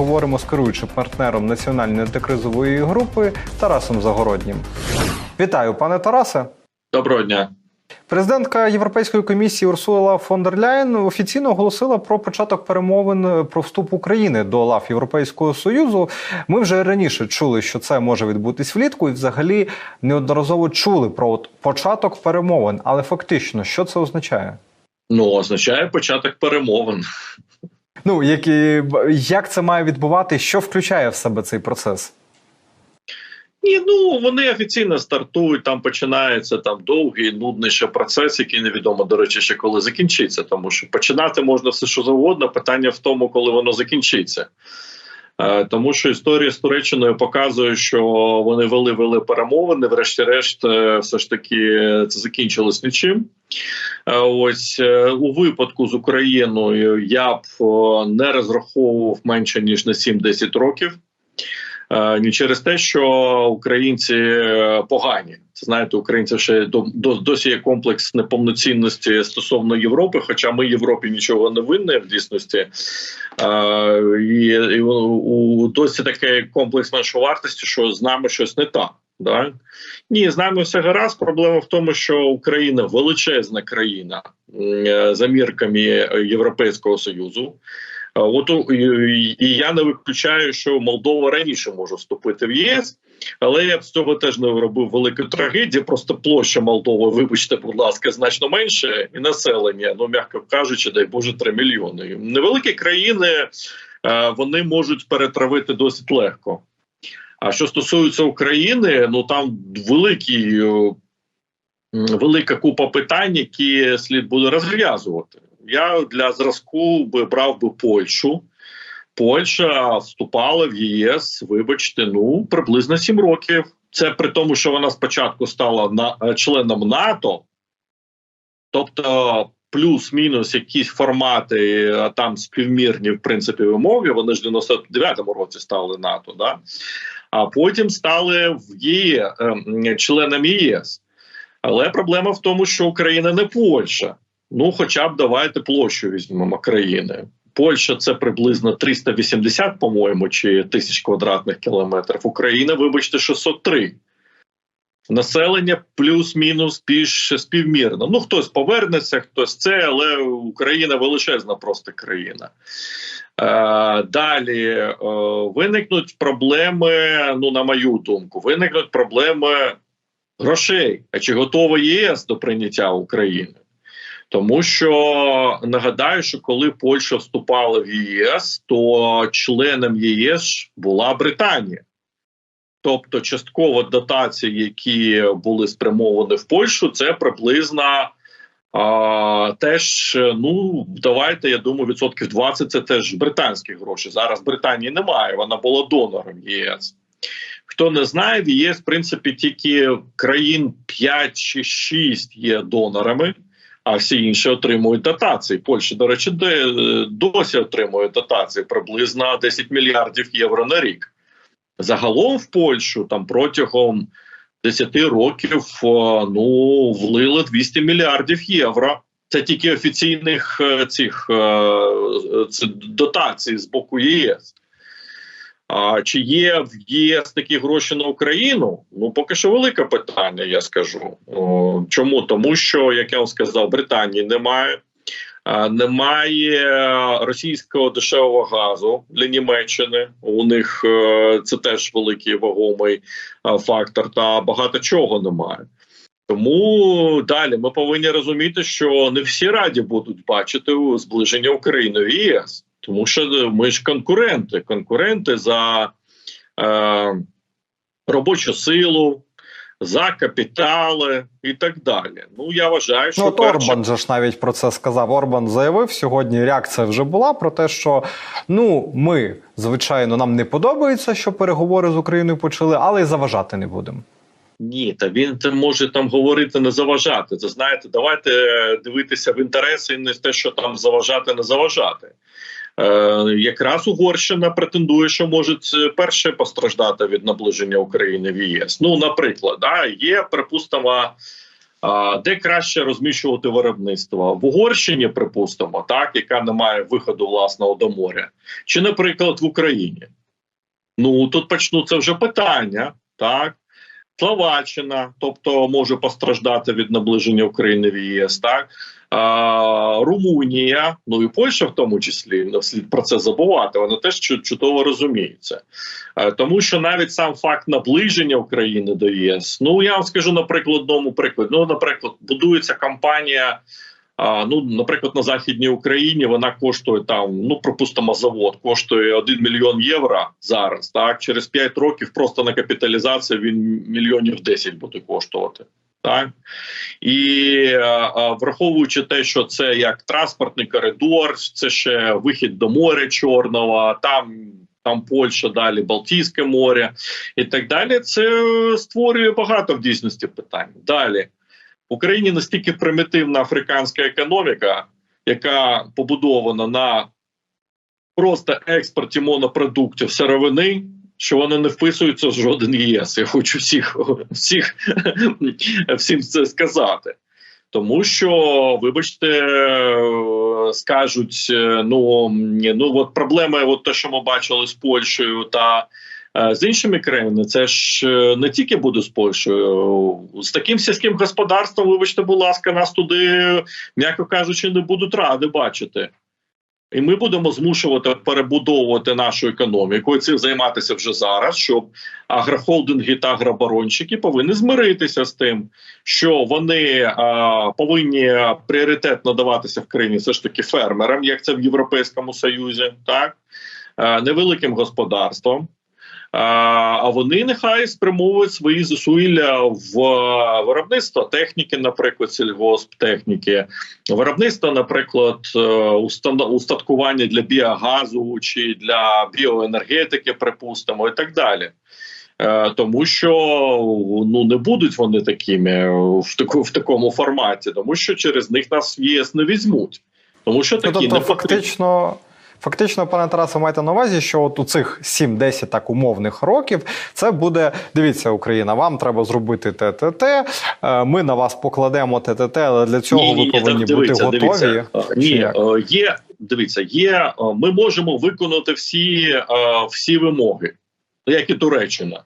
обговоримо з керуючим партнером національної антикризової групи Тарасом Загороднім. Вітаю, пане Тарасе. Доброго дня. Президентка Європейської комісії Урсула фон дер Ляєн офіційно оголосила про початок перемовин про вступ України до лав Європейського союзу. Ми вже раніше чули, що це може відбутись влітку, і взагалі неодноразово чули про от початок перемовин. Але фактично, що це означає? Ну означає початок перемовин. Ну які як це має відбувати? Що включає в себе цей процес? Ні, ну вони офіційно стартують. Там починається там довгий нудний ще процес, який невідомо до речі, ще коли закінчиться. Тому що починати можна все що завгодно. Питання в тому, коли воно закінчиться. Е, Тому що історія з Туреччиною показує, що вони вели вели перемовини. Врешті-решт, е, все ж таки, це закінчилось нічим. Е, Ось е, у випадку з Україною я б не розраховував менше ніж на 7-10 років. Е, Не через те, що українці е, погані. Знаєте, українці ще до, до досі є комплекс неповноцінності стосовно Європи, хоча ми Європі нічого не винні в дійсності. Е, і, у, досі такий комплекс меншовартості, що з нами щось не так. Да? Ні, з нами все гаразд. Проблема в тому, що Україна величезна країна е, за мірками Європейського Союзу. От і я не виключаю, що Молдова раніше може вступити в ЄС, але я б з цього теж не робив велику трагедію. Просто площа Молдови, вибачте, будь ласка, значно менше, і населення, ну м'яко кажучи, дай Боже, 3 мільйони. Невеликі країни е, вони можуть перетравити досить легко. А що стосується України, ну там великий, е, велика купа питань, які слід буде розв'язувати. Я для зразку би брав би Польщу. Польща вступала в ЄС, вибачте, ну приблизно 7 років. Це при тому, що вона спочатку стала на, е, членом НАТО, тобто плюс-мінус якісь формати там співмірні, в принципі, вимоги. Вони ж в 99-му році стали НАТО, да? А потім стали в ЄС, е, членом ЄС. Але проблема в тому, що Україна не Польща. Ну, хоча б давайте площу візьмемо країни. Польща це приблизно 380, по-моєму, чи тисяч квадратних кілометрів. Україна, вибачте, 603. Населення плюс-мінус більш співмірно. Ну, хтось повернеться, хтось це, але Україна величезна просто країна. Е, далі е, виникнуть проблеми, ну, на мою думку, виникнуть проблеми грошей. А чи готова ЄС до прийняття України? Тому що нагадаю, що коли Польща вступала в ЄС, то членом ЄС була Британія. Тобто, частково дотації, які були спрямовані в Польщу, це приблизно а, теж, ну давайте, я думаю, відсотків 20 це теж британські гроші. Зараз Британії немає, вона була донором ЄС. Хто не знає, в ЄС, в принципі, тільки країн 5 чи 6 є донорами а всі інші отримують дотації. Польща, до речі, де, досі отримує дотації приблизно 10 мільярдів євро на рік. Загалом в Польщу там протягом 10 років ну влили 200 мільярдів євро. Це тільки офіційних е, цих е, це дотацій з боку ЄС. А чи є в ЄС такі гроші на Україну? Ну поки що велике питання, я скажу. Чому? Тому що, як я вам сказав, Британії немає. А, Немає російського дешевого газу для Німеччини. У них е, це теж великий вагомий е, фактор, та багато чого немає. Тому далі ми повинні розуміти, що не всі раді будуть бачити зближення України в ЄС. Тому що ми ж конкуренти, конкуренти за е, робочу силу, за капітали і так далі. Ну я вважаю, що Ну, перше- Орбан же ж навіть про це сказав. Орбан заявив сьогодні. Реакція вже була про те, що ну ми, звичайно, нам не подобається, що переговори з Україною почали, але й заважати не будемо. Ні, та він це може там говорити, не заважати. Це знаєте, давайте е, дивитися в інтереси, не те, що там заважати, не заважати. Е, якраз Угорщина претендує, що може перше постраждати від наближення України в ЄС. Ну, наприклад, да, є, припустимо, де краще розміщувати виробництво в Угорщині, припустимо, так яка не має виходу власного до моря, чи, наприклад, в Україні? Ну тут почнуться вже питання, так. Словаччина, тобто може постраждати від наближення України в ЄС, так а, Румунія, ну і Польща, в тому числі, не слід про це забувати. Вони теж чудово розуміють це. Е, Тому що навіть сам факт наближення України до ЄС, ну я вам скажу наприклад, одному прикладі. Ну, наприклад, будується компанія. Ну, наприклад, на західній Україні вона коштує там, ну припустимо, завод коштує 1 мільйон євро зараз. Так через 5 років просто на капіталізацію він мільйонів 10 буде коштувати. Так і а, а, враховуючи те, що це як транспортний коридор, це ще вихід до моря Чорного, там. Там Польща, далі Балтійське море і так далі. Це створює багато в дійсності питань. Далі Україні настільки примітивна африканська економіка, яка побудована на просто експорті монопродуктів сировини, що вони не вписуються в жоден ЄС. Я хочу всіх, всіх всім це сказати. Тому що, вибачте, скажуть, е, ну ні, ну от проблеми, от те, що ми бачили з Польщею та з іншими країнами, це ж е, не тільки буде з Польщею. З таким сільським господарством, вибачте, будь ласка, нас туди, м'яко кажучи, не будуть ради бачити. І ми будемо змушувати перебудовувати нашу економіку і цим займатися вже зараз, щоб агрохолдинги та агробаронщики повинні змиритися з тим, що вони а, повинні пріоритет надаватися в країні все ж таки фермерам, як це в Європейському Союзі, так а, невеликим господарством. А, вони нехай спрямовують свої зусилля в виробництво техніки, наприклад, сільгосптехніки, виробництво, наприклад, е, устаткування для біогазу чи для біоенергетики, припустимо, і так далі. Е, Тому що ну не будуть вони такими в таку в такому форматі, тому що через них нас в ЄС не візьмуть, тому що Ну, такі тобто, не фактично. Фактично, пане Тарасе, маєте на увазі, що от у цих 7-10 так умовних років це буде. Дивіться, Україна, вам треба зробити ТТТ. е, Ми на вас покладемо ТТТ, але для цього ви повинні так, бути готові. Дивіться, Е, ні, е, є дивіться, є. Ми можемо виконати всі, всі вимоги, як і Туреччина.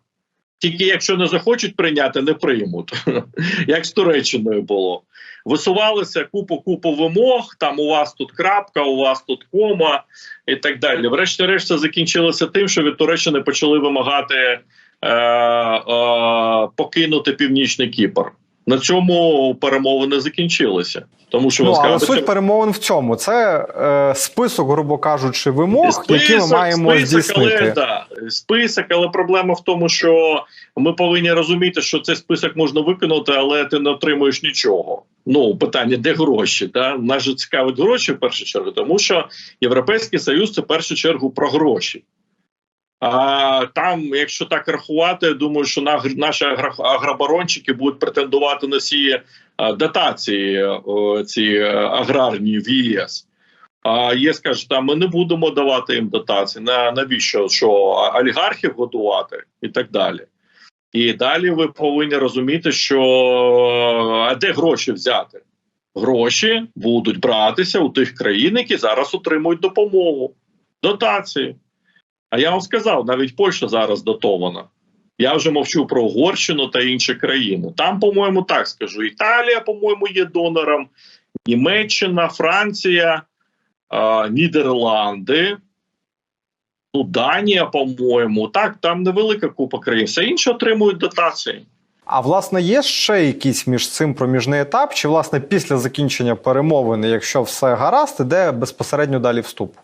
Тільки якщо не захочуть прийняти, не приймуть, як з Туреччиною було. Висувалися купу купу вимог. Там у вас тут крапка, у вас тут кома і так далі. Врешті-решт це закінчилося тим, що від Туреччини почали вимагати е, е, покинути північний Кіпр. На цьому перемовини закінчилися, тому що Ну, але суть перемовин в цьому це е, список, грубо кажучи, вимог, які ми маємо список, здійснити. Але, да, список, але проблема в тому, що ми повинні розуміти, що цей список можна виконати, але ти не отримуєш нічого. Ну, питання, де гроші? Да? Нас же цікавить гроші в першу чергу, тому що Європейський Союз це в першу чергу про гроші. А там, якщо так рахувати, я думаю, що наші агро- агробарончики будуть претендувати на всі е, дотації е, ці е, аграрні в ЄС. А ЄС каже, там ми не будемо давати їм дотації. На навіщо? Що олігархів годувати і так далі. І далі ви повинні розуміти, що а де гроші взяти? Гроші будуть братися у тих країн, які зараз отримують допомогу, дотації. А я вам сказав, навіть Польща зараз дотована. Я вже мовчу про Угорщину та інші країни. Там, по-моєму, так скажу. Італія, по-моєму, є донором, Німеччина, Франція, е, Нідерланди, ну, Данія, по-моєму. Так, там невелика купа країн. Все інше отримують дотації. А власне є ще якийсь між цим проміжний етап, чи власне після закінчення перемовин, якщо все гаразд, іде безпосередньо далі вступ?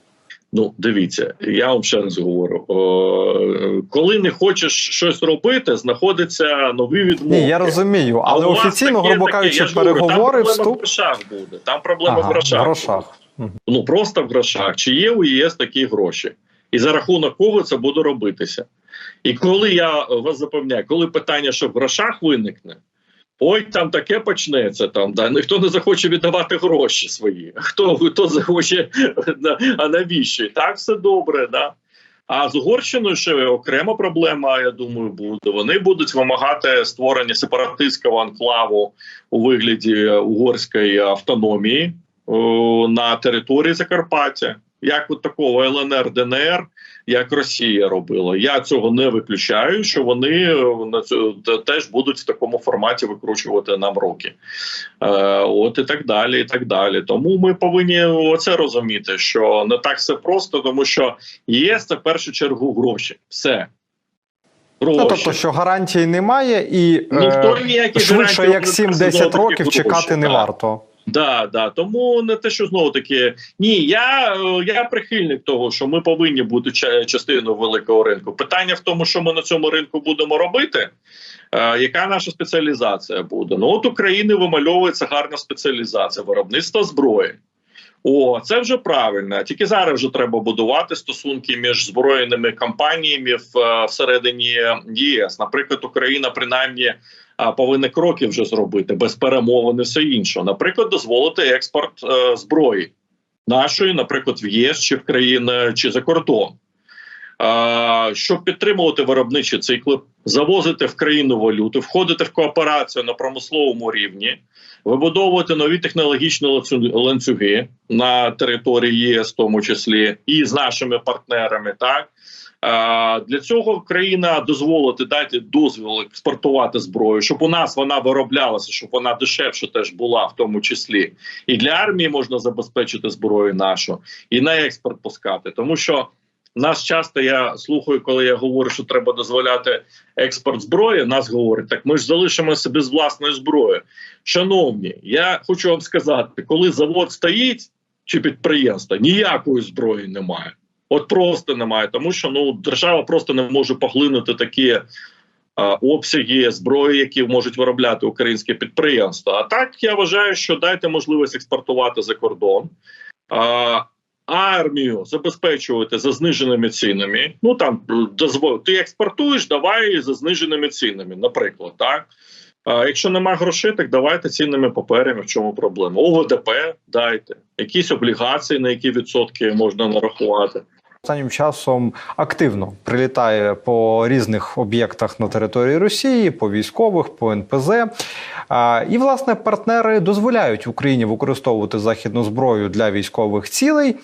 Ну, дивіться, я вам ще раз говорю: о, коли не хочеш щось робити, знаходяться нові відмови. Ні, я розумію, але офіційно, грубо кажучи, переговори, там проблема в грошах буде. Там проблема в грошах. в грошах. буде. Ну просто в грошах. Чи є у ЄС такі гроші? І за рахунок кого це буде робитися? І коли я вас запевняю, коли питання, що в грошах виникне, ой, там таке почнеться. Там да ніхто не захоче віддавати гроші свої. Хто хто захоче, а навіщо? Так все добре, да. А з Угорщиною ще окрема проблема, я думаю, буде. Вони будуть вимагати створення сепаратистського анклаву у вигляді угорської автономії о, на території Закарпаття, як от такого ЛНР ДНР, як Росія робила. Я цього не виключаю, що вони е, на цю теж будуть в такому форматі викручувати нам руки. Е, от і так далі. І так далі. Тому ми повинні оце розуміти, що не так все просто, тому що ЄС це в першу чергу гроші. Все. Гроші. Ну, тобто, що гарантій немає, і Ніхто е, ніякі швидше як 7-10 років гроші, чекати не так. варто. Да, да. Тому не те, що знову таки ні, я, е, я прихильник того, що ми повинні бути частиною великого ринку. Питання в тому, що ми на цьому ринку будемо робити. Е, яка наша спеціалізація буде? Ну от України вимальовується гарна спеціалізація виробництва зброї. О, це вже правильно. Тільки зараз вже треба будувати стосунки між збройними компаніями в, е, всередині ЄС. Наприклад, Україна принаймні а, повинна кроки вже зробити без перемовин і все інше. Наприклад, дозволити експорт е, зброї нашої, наприклад, в ЄС чи в країни чи за кордон. Щоб підтримувати виробничі цикли, завозити в країну валюту, входити в кооперацію на промисловому рівні, вибудовувати нові технологічні ланцюги на території ЄС, в тому числі, і з нашими партнерами. Так для цього країна дозволити дати дозвіл експортувати зброю, щоб у нас вона вироблялася, щоб вона дешевше теж була, в тому числі, і для армії можна забезпечити зброю нашу, і на експорт пускати, тому що. Нас часто я слухаю, коли я говорю, що треба дозволяти експорт зброї. Нас говорять, так ми ж залишимося без власної зброї. Шановні, я хочу вам сказати, коли завод стоїть чи підприємство, ніякої зброї немає. От просто немає, тому що ну держава просто не може поглинути такі а, обсяги зброї, які можуть виробляти українське підприємство. А так я вважаю, що дайте можливість експортувати за кордон. А, Армію забезпечувати за зниженими цінами. Ну там дозвол, ти експортуєш, давай за зниженими цінами, наприклад, так. А якщо нема грошей, так давайте цінними паперами. В чому проблема? ОВДП дайте, якісь облігації, на які відсотки можна нарахувати. Останнім часом активно прилітає по різних об'єктах на території Росії, по військових, по НПЗ. І, власне, партнери дозволяють Україні використовувати західну зброю для військових цілей.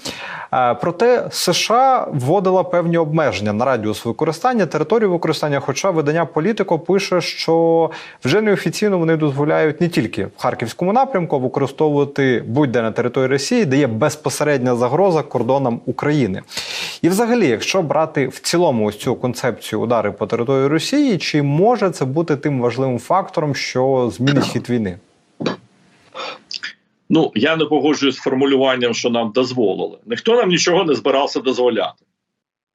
Проте США вводила певні обмеження на радіус використання, територію використання. Хоча видання Політико пише, що вже неофіційно вони дозволяють не тільки в харківському напрямку використовувати будь-де на території Росії, де є безпосередня загроза кордонам України. І, взагалі, якщо брати в цілому ось цю концепцію удари по території Росії, чи може це бути тим важливим фактором, що змінить хід війни? Ну я не погоджуюсь з формулюванням, що нам дозволили. Ніхто нам нічого не збирався дозволяти.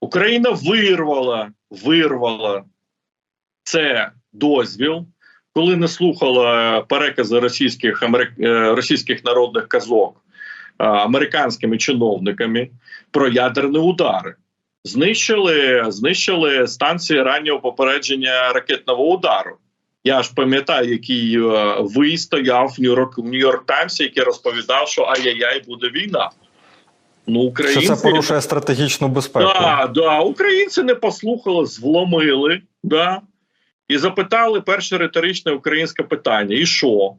Україна вирвала, вирвала це дозвіл, коли не слухала перекази російських е, російських народних казок американськими чиновниками про ядерні удари. Знищили, знищили станції раннього попередження ракетного удару. Я ж пам'ятаю, який е, ви стояв в Нью-Йорк в Нью-Йорк Таймсі, який розповідав, що ай-яй-яй буде війна. Ну, українці Що це порушує стратегічну безпеку? Да, да, українці не послухали, зломили, да, і запитали перше риторичне українське питання: і що?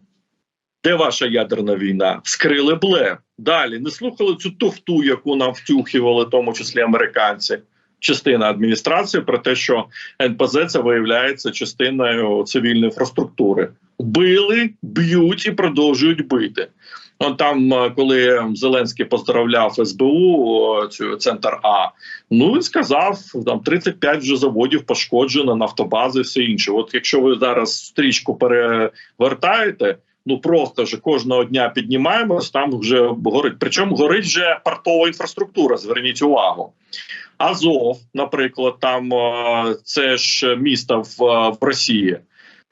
Де ваша ядерна війна? Вскрили блеф. Далі не слухали цю туфту, яку нам втюхували, в тому числі американці, частина адміністрації, про те, що НПЗ це виявляється частиною цивільної інфраструктури. Били, б'ють і продовжують бити. Ну, там, е, коли Зеленський поздравляв СБУ, цю центр А, ну він сказав, там 35 вже заводів пошкоджено, нафтобази, все інше. От якщо ви зараз стрічку перевертаєте, ну просто вже кожного дня піднімаємось, там вже горить. Причому горить вже портова інфраструктура. Зверніть увагу. Азов, наприклад, там е, це ж місто в, е, в Росії.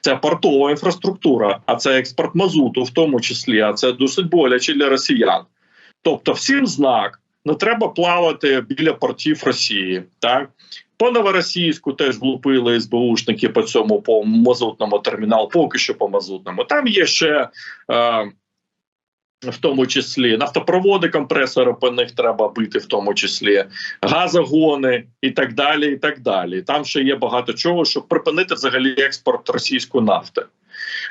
Це портова інфраструктура, а це експорт мазуту, в тому числі. А це досить боляче для росіян. Тобто, всім знак не треба плавати біля портів Росії. Так по новоросійську теж влупили СБУшники по цьому по мазутному терміналу, поки що по мазутному. Там є ще е, в тому числі нафтопроводи, компресори по них треба бити, в тому числі газогони і так далі. І так далі. Там ще є багато чого, щоб припинити взагалі експорт російської нафти.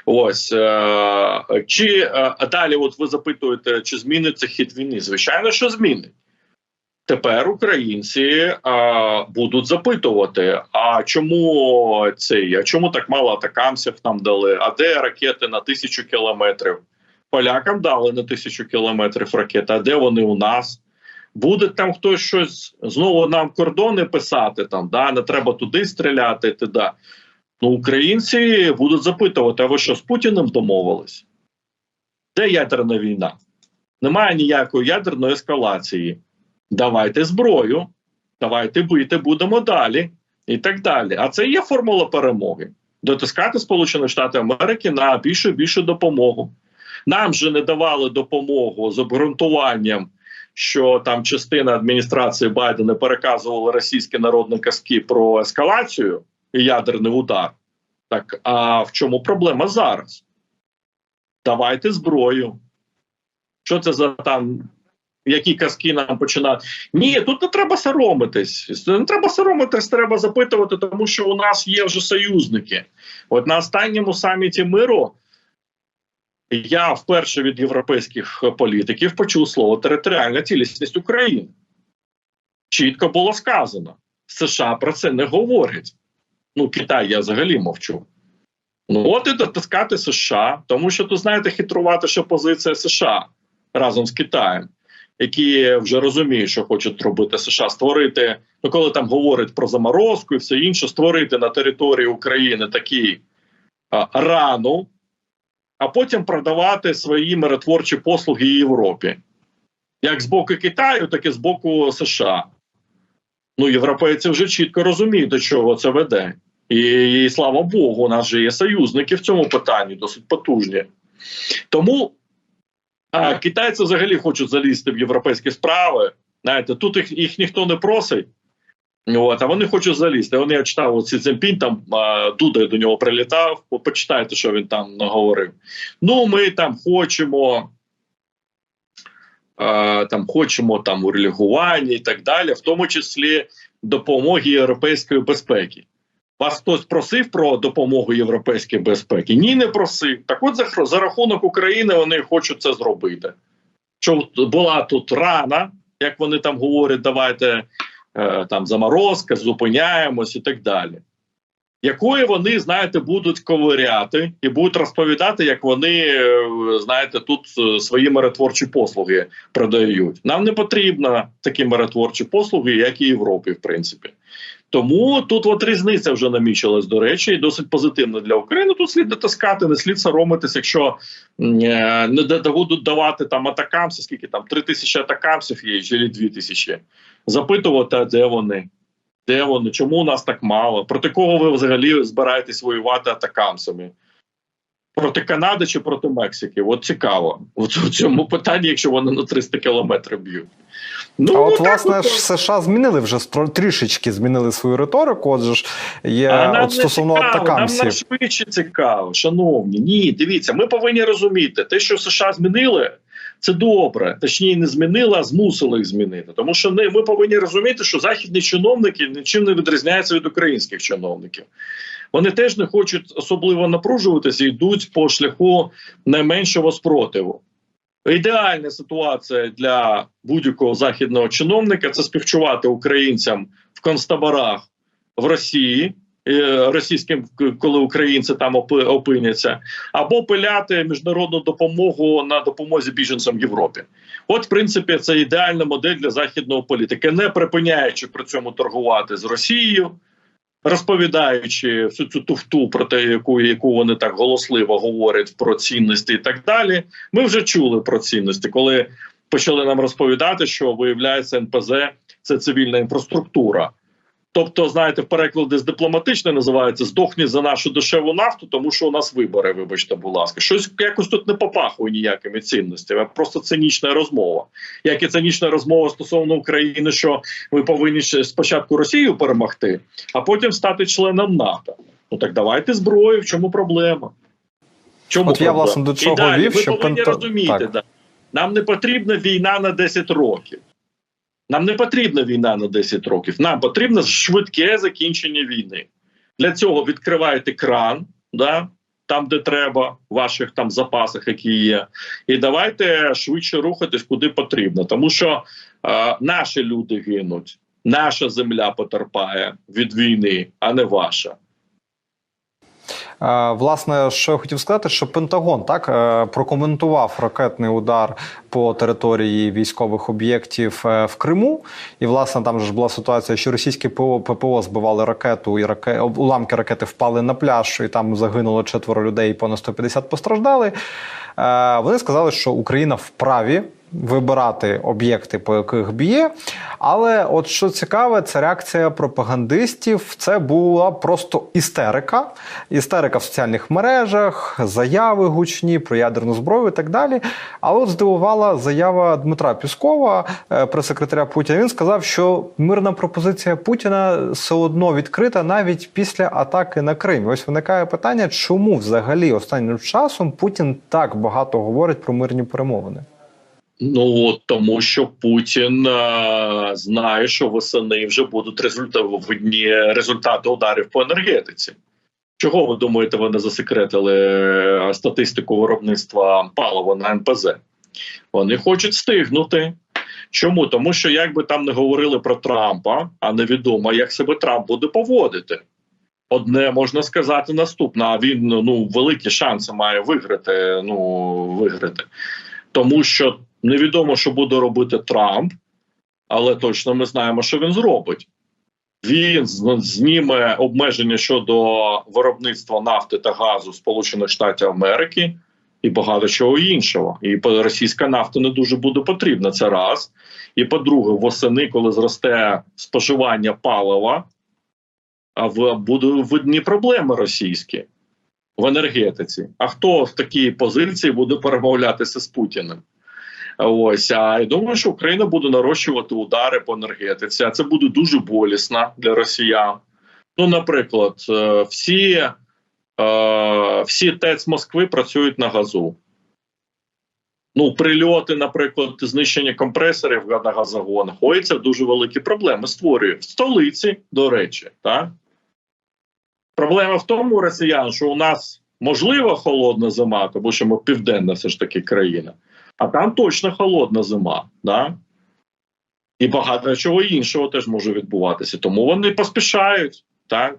Ось е, чи е, далі, от ви запитуєте, чи зміниться хід війни? Звичайно, що змінить. Тепер українці а, будуть запитувати: а чому цей, а чому так мало атакамсів нам дали? А де ракети на тисячу кілометрів? Полякам дали на тисячу кілометрів ракети, а де вони у нас? Буде там хтось щось знову нам кордони писати, там да не треба туди стріляти, туди. Ну, українці будуть запитувати: а ви що з Путіним домовились? Де ядерна війна? Немає ніякої ядерної ескалації. Давайте зброю, давайте бити, будемо далі, і так далі. А це є формула перемоги. Дотискати Сполучені Штати Америки на більшу більшу допомогу. Нам же не давали допомогу з обґрунтуванням, що там частина адміністрації Байдена переказувала російські народні казки про ескалацію і ядерний удар. Так а в чому проблема зараз? Давайте зброю. Що це за там? Які казки нам починають? Ні, тут не треба соромитись. Не треба соромитись, треба запитувати, тому що у нас є вже союзники. От на останньому саміті миру я вперше від європейських політиків почув слово територіальна цілісність України. Чітко було сказано: США про це не говорять. Ну, Китай я взагалі мовчу. Ну, от і дотискати США, тому що тут знаєте, хитрувати, що позиція США разом з Китаєм, які вже розуміють, що хочуть робити США, створити, ну коли там говорять про заморозку і все інше, створити на території України такі а, рану, а потім продавати свої миротворчі послуги Європі, як з боку Китаю, так і з боку США. Ну, європейці вже чітко розуміють, до чого це веде. І, і слава Богу, у нас же є союзники в цьому питанні досить потужні. Тому а, китайці взагалі хочуть залізти в європейські справи. Знаєте, тут їх, їх ніхто не просить. От, а вони хочуть залізти. Вони я читав оці Цзіньпінь, там Дуда до нього прилітав. По- Почитайте, що він там наговорив. Ну, ми там хочемо. Там хочемо там у релігуванні і так далі, в тому числі допомоги європейської безпеки. Вас хтось просив про допомогу європейської безпеки? Ні, не просив. Так от за, за рахунок України вони хочуть це зробити. Що була тут рана, як вони там говорять, давайте е, там заморозка, зупиняємось і так далі. Якої вони, знаєте, будуть ковиряти і будуть розповідати, як вони, е, знаєте, тут е, свої миротворчі послуги продають. Нам не потрібно такі миротворчі послуги, як і Європі, в принципі. Тому тут от різниця вже намічилась, до речі, і досить позитивна для України. Тут слід дотискати, не слід соромитись, якщо е, не будуть давати там атакамси, скільки там три тисячі атакамсів є, чи дві тисячі. Запитувати, де вони? Де вони? Чому у нас так мало? Проти кого ви взагалі збираєтесь воювати атакамсами? Проти Канади чи проти Мексики? От цікаво. От у цьому питанні, якщо вони на 300 кілометрів б'ють. Ну, А от так власне ж США змінили вже трішечки змінили свою риторику. Отже ж є А нам от стосовно не цікаво, нам атакамсів. найшвидше цікаво, шановні. Ні, дивіться, ми повинні розуміти, те, що США змінили, це добре. Точніше, не змінили, а змусили їх змінити. Тому що не, ми повинні розуміти, що західні чиновники нічим не відрізняються від українських чиновників. Вони теж не хочуть особливо напружуватися і йдуть по шляху найменшого спротиву. Ідеальна ситуація для будь-якого західного чиновника це співчувати українцям в концтаборах в Росії, е, російським, коли українці там опиняться, або пиляти міжнародну допомогу на допомозі біженцям в Європі. От, в принципі, це ідеальна модель для західного політики, не припиняючи при цьому торгувати з Росією. Розповідаючи всю цю туфту про те, яку, яку вони так голосливо говорять про цінності і так далі, ми вже чули про цінності, коли почали нам розповідати, що виявляється НПЗ це цивільна інфраструктура. Тобто, знаєте, в перекладі з дипломатично називається здохні за нашу дешеву нафту, тому що у нас вибори, вибачте, будь ласка. Щось якось тут не попахує ніякими цінностями, просто цинічна розмова. Як і цинічна розмова стосовно України, що ми повинні спочатку Росію перемогти, а потім стати членом НАТО. Ну так давайте зброю. В чому проблема? Чому От я, власне, до чого вів, ви що повинні пента- розуміти, так. да. Нам не потрібна війна на 10 років. Нам не потрібна війна на 10 років. Нам потрібно швидке закінчення війни. Для цього відкриваєте кран, да, там, де треба, в ваших там запасах, які є, і давайте швидше рухатись куди потрібно. Тому що е, наші люди гинуть, наша земля потерпає від війни, а не ваша. Е, Власне, що я хотів сказати, що Пентагон так е, прокоментував ракетний удар по території військових об'єктів е, в Криму. І власне там ж була ситуація, що російські ПО ППО збивали ракету, і раке... уламки ракети впали на пляж, і там загинуло четверо людей, і понад 150 постраждали. Вони сказали, що Україна вправі вибирати об'єкти, по яких б'є. Але от що цікаве, це реакція пропагандистів. Це була просто істерика. Істерика в соціальних мережах, заяви гучні про ядерну зброю і так далі. Але от здивувала заява Дмитра Піскова, е, прес-секретаря Путіна. Він сказав, що мирна пропозиція Путіна все одно відкрита навіть після атаки на Крим. Ось виникає питання, чому взагалі останнім часом Путін так багато говорить про мирні перемовини. Ну тому, що Путін е, знає, що восени вже будуть результати результати ударів по енергетиці. Чого ви думаєте, вони засекретили е, статистику виробництва палива на НПЗ? Вони хочуть стигнути. Чому? Тому що як би там не говорили про Трампа, а невідомо, як себе Трамп буде поводити. Одне можна сказати наступне: а він ну великі шанси має виграти. Ну виграти, тому що невідомо, що буде робити Трамп, але точно ми знаємо, що він зробить. Він зніме обмеження щодо виробництва нафти та газу Сполучених Штатів Америки і багато чого іншого. І російська нафта не дуже буде потрібна. Це раз. І по-друге, восени, коли зросте споживання палива, в будуть видні проблеми російські в енергетиці. А хто в такій позиції буде перемовлятися з Путіним? Ось а я думаю, що Україна буде нарощувати удари по енергетиці. А це буде дуже болісно для росіян. Ну, наприклад, е, всі е, всі ТЕЦ Москви працюють на газу. Ну, прильоти, наприклад, знищення компресорів на газогонах. Ой, це дуже великі проблеми створює в столиці, до речі. так Проблема в тому, росіян, що у нас можлива холодна зима, тому що ми південна все ж таки країна. А там точно холодна зима, да? і багато чого іншого теж може відбуватися. Тому вони поспішають. так?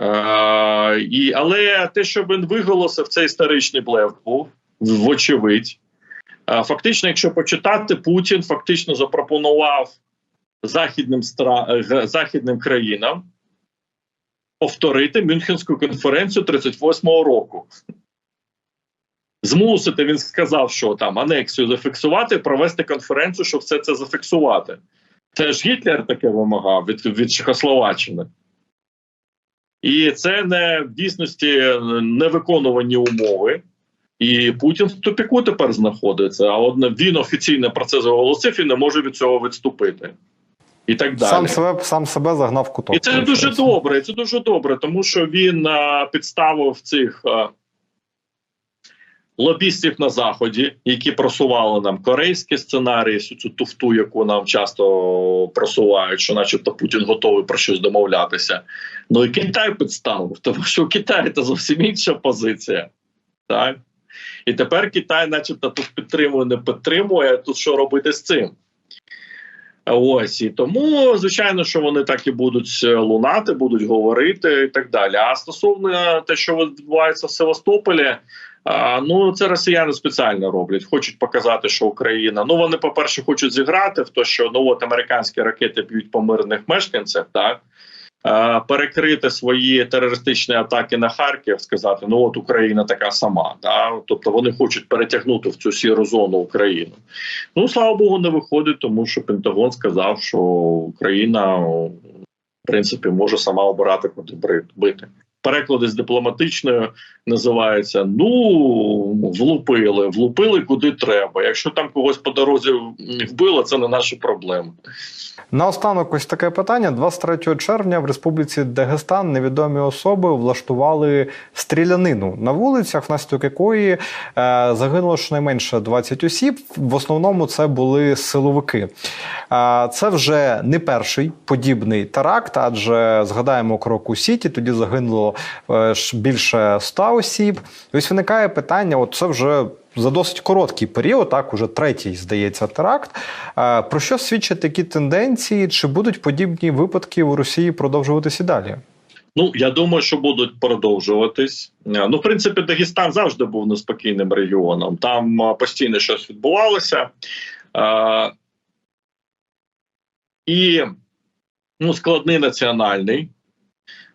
Е, і, Але те, що він виголосив, це історичний блеф вочевидь. Е, фактично, якщо почитати, Путін фактично запропонував західним, стра... західним країнам повторити Мюнхенську конференцію 38-го року змусити, він сказав, що там анексію зафіксувати, провести конференцію, щоб все це зафіксувати. Це ж Гітлер таке вимагав від від Чехословаччини. І це не в дійсності невиконувані умови. І Путін в тупіку тепер знаходиться. А от він офіційно про це заголосив і не може від цього відступити. І так далі. Сам себе сам себе загнав в куток. І це дуже добре. Це дуже добре, тому що він а, підставив цих. А, лобістів на заході, які просували нам корейські сценарії, всю цю туфту, яку нам часто просувають, що, начебто, Путін готовий про щось домовлятися. Ну і Китай підставив, тому що у Китаї це зовсім інша позиція. Так? І тепер Китай, начебто, тут підтримує, не підтримує. Тут що робити з цим? Ось і тому, звичайно, що вони так і будуть лунати, будуть говорити і так далі. А стосовно те, що відбувається в Севастополі, ну це росіяни спеціально роблять. Хочуть показати, що Україна. Ну вони, по перше, хочуть зіграти в те, що ну от американські ракети б'ють по мирних мешканцях, так перекрити свої терористичні атаки на Харків, сказати, ну от Україна така сама. Да? Тобто вони хочуть перетягнути в цю сіру зону Україну. Ну слава Богу, не виходить, тому що Пентагон сказав, що Україна в принципі може сама обирати куди бити. Переклади з дипломатичною називаються: ну влупили, влупили куди треба. Якщо там когось по дорозі вбило, це не наші проблеми. Наостанок, ось таке питання. 23 червня в Республіці Дагестан невідомі особи влаштували стрілянину на вулицях, внаслідок якої е, загинуло щонайменше 20 осіб. В основному це були силовики. Е, це вже не перший подібний теракт, адже згадаємо крок у Сіті. Тоді загинуло е, більше 100 осіб. Ось виникає питання: от це вже за досить короткий період, так уже третій, здається, теракт. Е, Про що свідчать такі тенденції? Чи будуть подібні випадки у Росії продовжуватися і далі? Ну я думаю, що будуть продовжуватись. Е, Ну, в принципі, Дагестан завжди був неспокійним регіоном. Там постійно щось відбувалося. І ну, складний національний.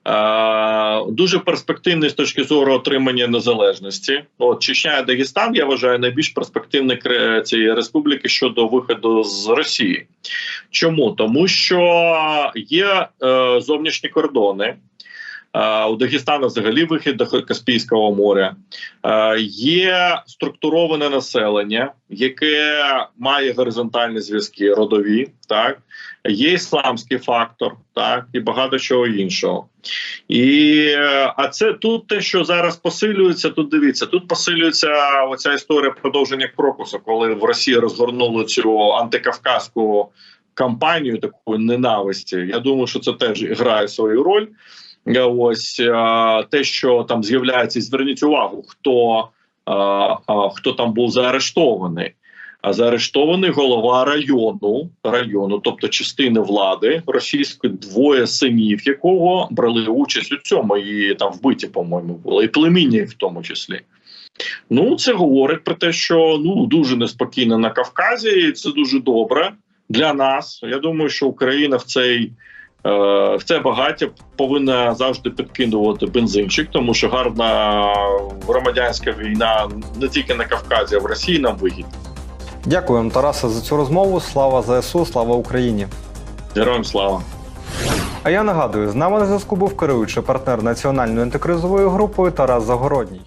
Е, дуже перспективний з точки зору отримання незалежності. От Чечня і Дагестан, я вважаю, найбільш перспективний цієї республіки щодо виходу з Росії. Чому? Тому що є е, зовнішні кордони. Е, У Дагестана взагалі вихід до Каспійського моря. Е, Є структуроване населення, яке має горизонтальні зв'язки, родові, так є ісламський фактор, так і багато чого іншого. І а це тут те, що зараз посилюється. Тут дивіться, тут посилюється оця історія продовження крокусу, коли в Росії розгорнули цю антикавказьку кампанію такої ненависті. Я думаю, що це теж грає свою роль. Ось е, те, що там з'являється, зверніть увагу, хто, е, е, хто там був заарештований. А заарештований голова району, району, тобто частини влади російської, двоє синів, якого брали участь у цьому, і там вбиті, по-моєму, були, і племіння в тому числі. Ну, це говорить про те, що ну дуже неспокійно на Кавказі, і це дуже добре для нас. Я думаю, що Україна в цей в це багаття повинна завжди підкидувати бензинчик, тому що гарна громадянська війна не тільки на Кавказі, а в Росії нам вигідна. Дякуємо, Тарасе, за цю розмову. Слава ЗСУ, слава Україні. Героям слава! А я нагадую, з нами на зв'язку був керуючий партнер національної антикризової групи Тарас Загородній.